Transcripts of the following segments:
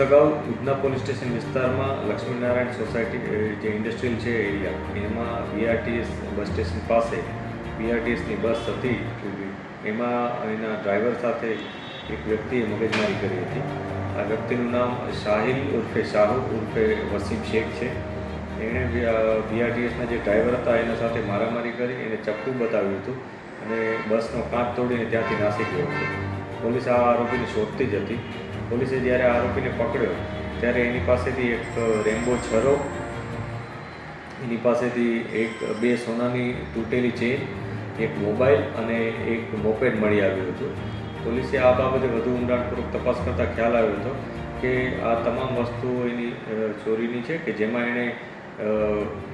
Police station વિસ્તારમાં Laxminarayan society જે industrial છે એરિયા, એમાં બીઆરટીએસ બસ સ્ટેશન પાસે બીઆરટીએસની બસ હતી એમાં એના ડ્રાઈવર સાથે એક વ્યક્તિએ મગજમારી કરી હતી. આ વ્યક્તિનું નામ શાહિલ ઉર્ફે શાહુ ઉર્ફે વસીમ શેખ છે. એણે બીઆરટીએસના જે ડ્રાઈવર હતા, એના સાથે મારામારી કરી, એને ચપ્પુ બતાવ્યું હતું અને બસનો કાચ તોડીને ત્યાંથી નાસી ગયો હતો. પોલીસ આ આરોપીને શોધતી જ હતી. પોલીસે જ્યારે આરોપીને પકડ્યો, ત્યારે એની પાસેથી એક રેમ્બો છરો, એની પાસેથી એક, બે સોનાની તૂટેલી ચેન, એક મોબાઈલ અને એક મોપેડ મળી આવ્યું હતું. પોલીસે આ બાબતે વધુ ઊંડાણપૂર્વક તપાસ કરતાં ખ્યાલ આવ્યો હતો કે આ તમામ વસ્તુઓ એની ચોરીની છે કે જેમાં એણે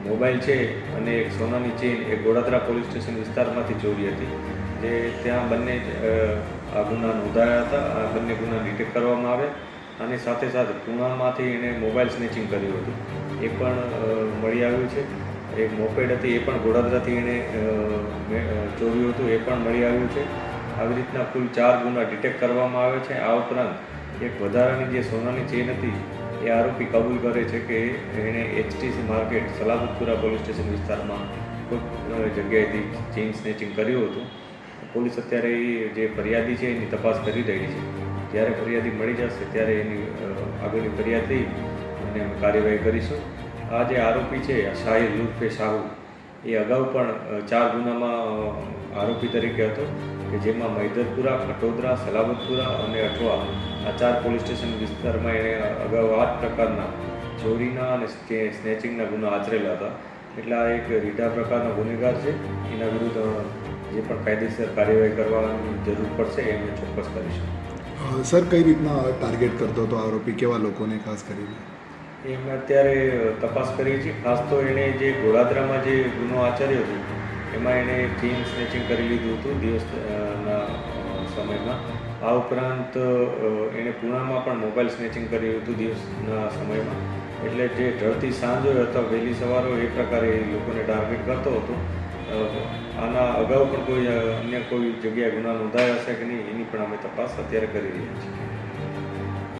મોબાઈલ છે અને એક સોનાની ચેન એ ગોડાદરા પોલીસ સ્ટેશન વિસ્તારમાંથી ચોરી હતી. જે ત્યાં બંને આ ગુના નોંધાયા હતા. આ બંને ગુના ડિટેક્ટ કરવામાં આવ્યા અને સાથે સાથે પૂણામાંથી એણે મોબાઈલ સ્નેચિંગ કર્યું હતું. એ પણ મળી આવ્યું છે. એક મોપેડ હતી એ પણ ગોડાદરાથી એણે ચોર્યું હતું. એ પણ મળી આવ્યું છે. આવી રીતના કુલ ચાર ગુના ડિટેક્ટ કરવામાં આવે છે. આ ઉપરાંત એક વધારાની જે સોનાની ચેન હતી એ આરોપી કબૂલ કરે છે કે એણે HTC market Salamatpura police station વિસ્તારમાં કોઈક જગ્યાએથી ચેઇન સ્નેચિંગ કર્યું હતું. પોલીસ અત્યારે જે ફરિયાદી છે એની તપાસ કરી રહી છે. જ્યારે ફરિયાદી મળી જશે ત્યારે એની આગળની ફરિયાદ લઈ અને કાર્યવાહી કરીશું. આ જે આરોપી છે શાહિદ લુફે શાહુ એ અગાઉ પણ ચાર ગુનામાં આરોપી તરીકે હતો કે જેમાં મૈદરપુરા, ખટોદરા સલામતપુરા અને અઠવા આ ચાર પોલીસ સ્ટેશન વિસ્તારમાં એણે અગાઉ આ પ્રકારના ચોરીના અને સ્ને- સ્નેચિંગના ગુના આચરેલા હતા. એટલે આ એક રીઢા પ્રકારનો ગુનેગાર છે. એના વિરુદ્ધ જે પણ કાયદેસર કાર્યવાહી કરવાની જરૂર પડશે એ અમે ચોક્કસ કરીશું. સર, કઈ રીતના ટાર્ગેટ કરતો હતો આરોપી? કેવા લોકોને ખાસ કરીને? એ અમે અત્યારે તપાસ કરીએ છીએ. ખાસ તો એણે જે ગોળાદરામાં જે ગુનો આચર્યો હતો એમાં એણે ચેઇન સ્નેચિંગ કરી લીધું હતું દિવસના સમયમાં. આ ઉપરાંત એણે પૂણામાં પણ મોબાઈલ સ્નેચિંગ કર્યું હતું દિવસના સમયમાં. એટલે જે ઢળતી સાંજ હોય અથવા વહેલી સવાર એ પ્રકારે લોકોને ટાર્ગેટ કરતો હતો. આના અગાઉ પણ કોઈ અન્ય કોઈ જગ્યાએ ગુના નોંધાયા હશે કે નહીં, એની પણ અમે તપાસ અત્યારે કરી રહ્યા છીએ.